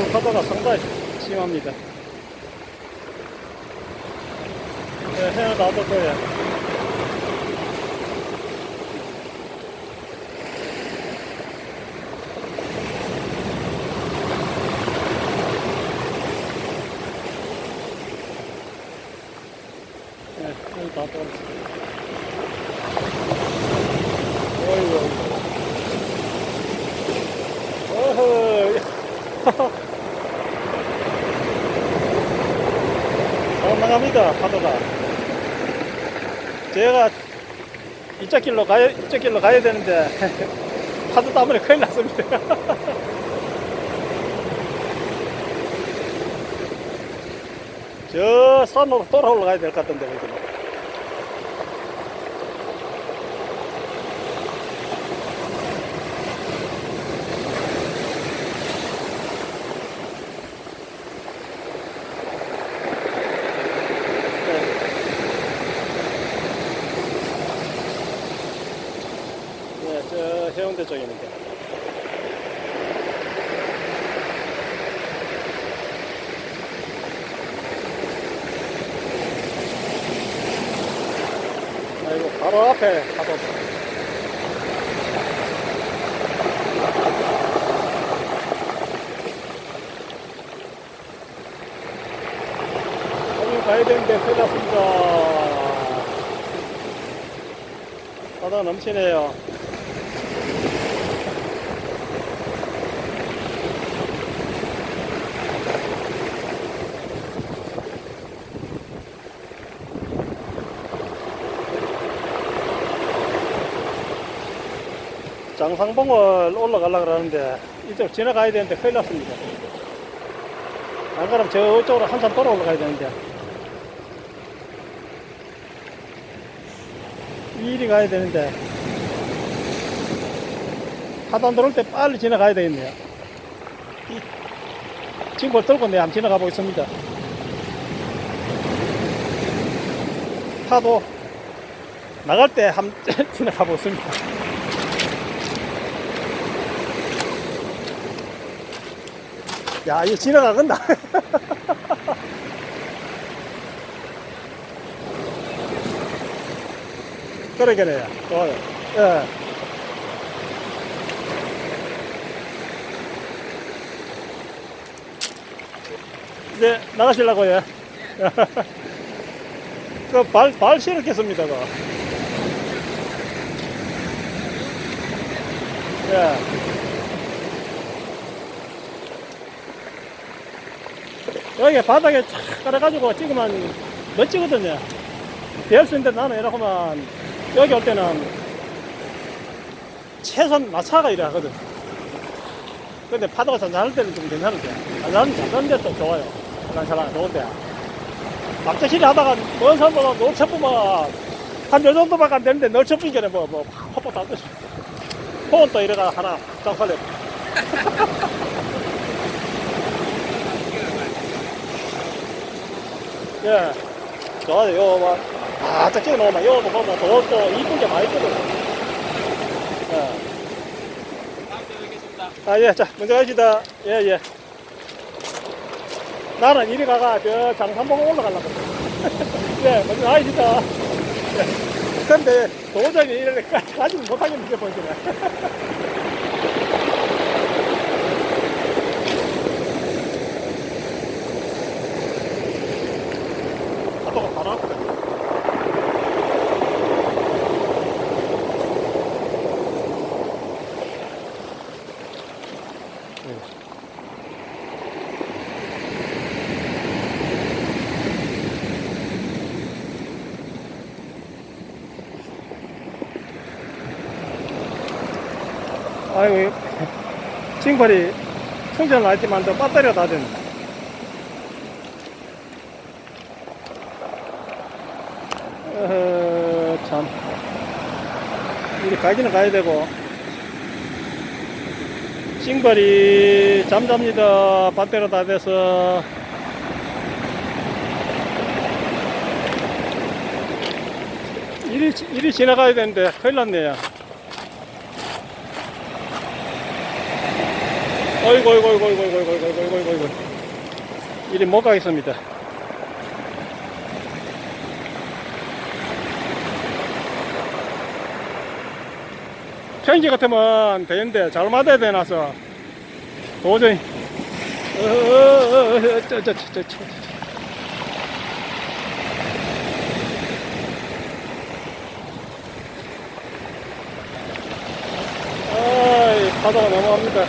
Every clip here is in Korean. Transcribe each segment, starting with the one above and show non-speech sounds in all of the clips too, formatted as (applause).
오늘 파도가 상당히 심합니다. 네, 해야 나도 거야. 네, 다 떨어졌어. 어이구, 어이구. 어허. 잘 나갑니다, 파도가. 제가 이쪽 길로 가야, 이쪽 길로 가야 되는데, (laughs) 파도 때문에 큰일 났습니다. (laughs) 저 산으로 돌아 올라가야 될 것 같은데, 여기는. 네, 저 해운대 있는데. 아이고, 바로 앞에 가도. 가야 되는데 큰일 났습니다. 바다 넘치네요. 장상봉을 올라가려고 그러는데 이쪽 지나가야 되는데 큰일 났습니다. 안 그러면 저쪽으로 한참 돌아 올라가야 되는데 이리 가야 되는데 하단 들어올 때 빨리 지나가야 되겠네요. 이 친구를 들고 내 한번 지나가 보겠습니다. 파도 나갈 때 한번 (laughs) 지나가 보겠습니다. 야, 이거 지나가겠나? (laughs) 그러게네요. 좋아요. 예. 이제 나가시려고요. (laughs) 그 발, 발 실었겠습니다, 그. 예. 여기 바닥에 쫙 깔아가지고 찍으면 멋지거든요. 될수 있는데 나는 이러고만 여기 올 때는 최선 마차가 이래 하거든. 근데 파도가 잔잔할 때는 좀 괜찮은데, 잔잔, 잔잔한데 또 좋아요. 살랑살랑 좋은데. 막대실이 하다가 먼 산보다 노처부만 한요 정도밖에 안 되는데 널쳐뿌기에 뭐, 뭐, 헛헛 다 듯이. 포은 또 이래가 하나 딱 팔려. (laughs) 예. 좋아요. 요, 막, 아, 딱 찍어 놓으면, 요, 뭐, 뭐, 더, 또, 이쁜 게 많이 있거든. 예. 아, 예. 자, 먼저 가시다. 예, 예. 나는 이리 가가, 저, 장산봉 올라가려고. (laughs) 예, 먼저 가시다. 예. 근데, 도저히 이래 (laughs) 가지는 못하겠는데, 보이시 (laughs) 아이고, 징벌이 충전을 했지만 또 배터리가 다 됐네. 어허, 참. 이리 가기는 가야 되고. 징벌이 잠잡니다. 배터리가 다 돼서. 이리, 이리 지나가야 되는데 큰일 났네요. 어이구, 어이구, 어이구, 어이구, 어이구, 어이구, 어이구, 어이구, 어이구. 이리 못 가겠습니다. 평지 같으면 되는데 잘 맞아야 되나서 도저히 어, 어, 어, 어, 언제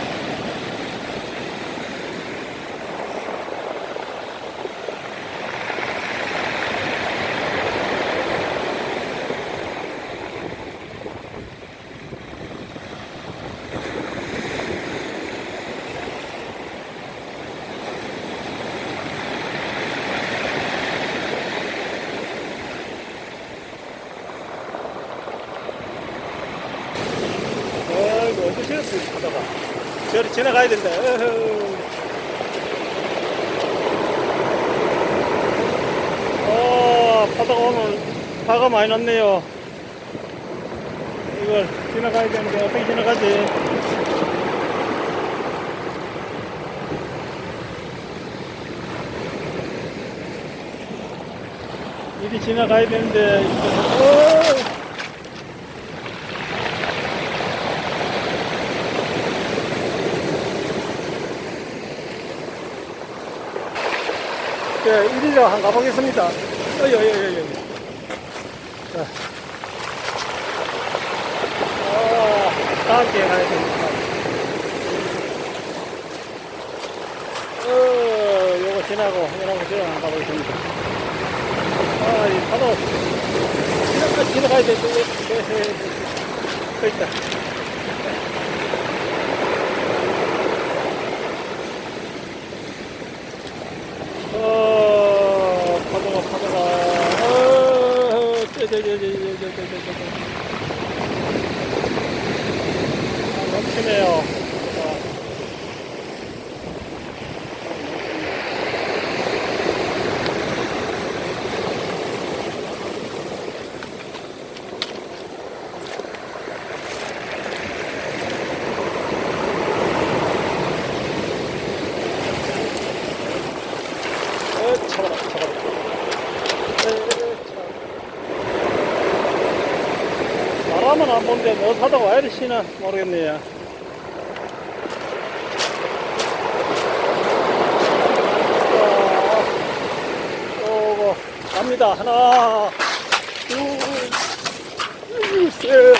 지났어 파도가 저리 지나 가야 된다. 어, 파도가 오늘 파가 많이 났네요. 이걸 지나가야 되는데 어떻게 지나가지? 이리 지나가야 되는데, 어, 네, 이리로 한 가보겠습니다. 어이, 어이, 어이, 어이. 자. 어, 다음 기회 가야 됩니다. 어, 요거 지나고, 지나고 한 가보겠습니다. 아, 이 파도, 지나가, 지나가야 돼. 또 있다. gel gel gel gel gel gel gel. Allah'ım şuna ya. 사다가 왜 이리 쉬나 모르겠네요. 자, 오고 갑니다. 하나, 둘, 셋.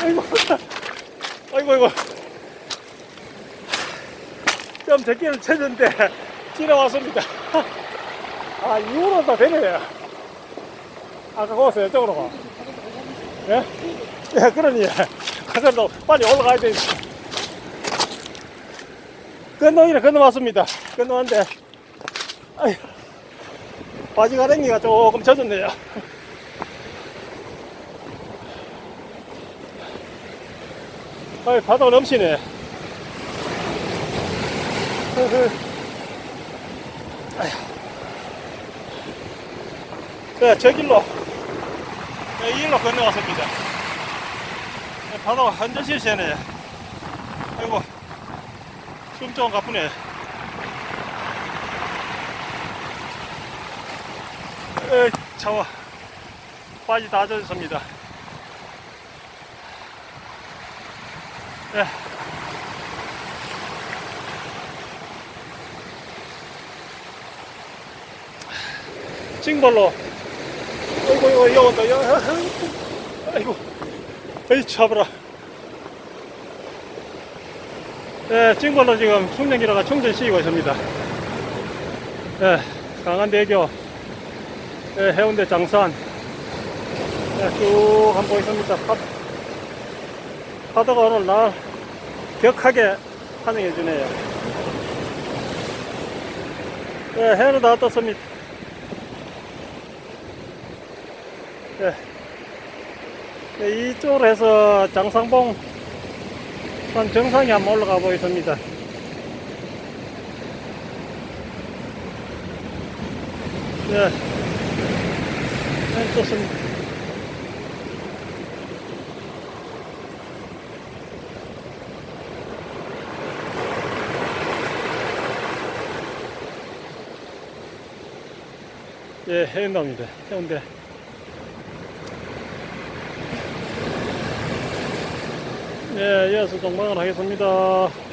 아이고, 아이고, 아이고. 좀 제끼는 쳤는데 지나왔습니다. 아, 이후로 다 되네요. 아까 거기서 이쪽으로 가. 예? 예, 그러니. (laughs) 그래도 빨리 올라가야 되니까. 건너기를 건너왔습니다. 건너왔는데, 아휴, 바지 가랭이가 조금 젖었네요. (laughs) 아이, 바다가 넘치네. (laughs) 아휴. 네, 저 길로, 네, 이 길로 건너왔습니다. 네, 바다가 완전 실시하네. 아이고, 숨좀 가쁘네. 에, 차와. 바지 다 젖었습니다. 네. 징벌로. 아이고, 온다. 야, 아이고. 에이, 잡아라. 네, 징벌로 지금 충전기라가 충전 시키고 있습니다. 네, 강한대교, 네, 해운대 장산. 네, 쭉 한번 보겠습니다. 파, 파도가 오늘 날 격하게 환영해 주네요. 네, 해는 다 떴습니다. 예. 예 이쪽으로 해서 장상봉 산 정상에 한번 올라가 보겠습니다. 예. 네, 좋습니다. 예, 해운대입니다. 해운대. 예, 이어서 동방을 하겠습니다.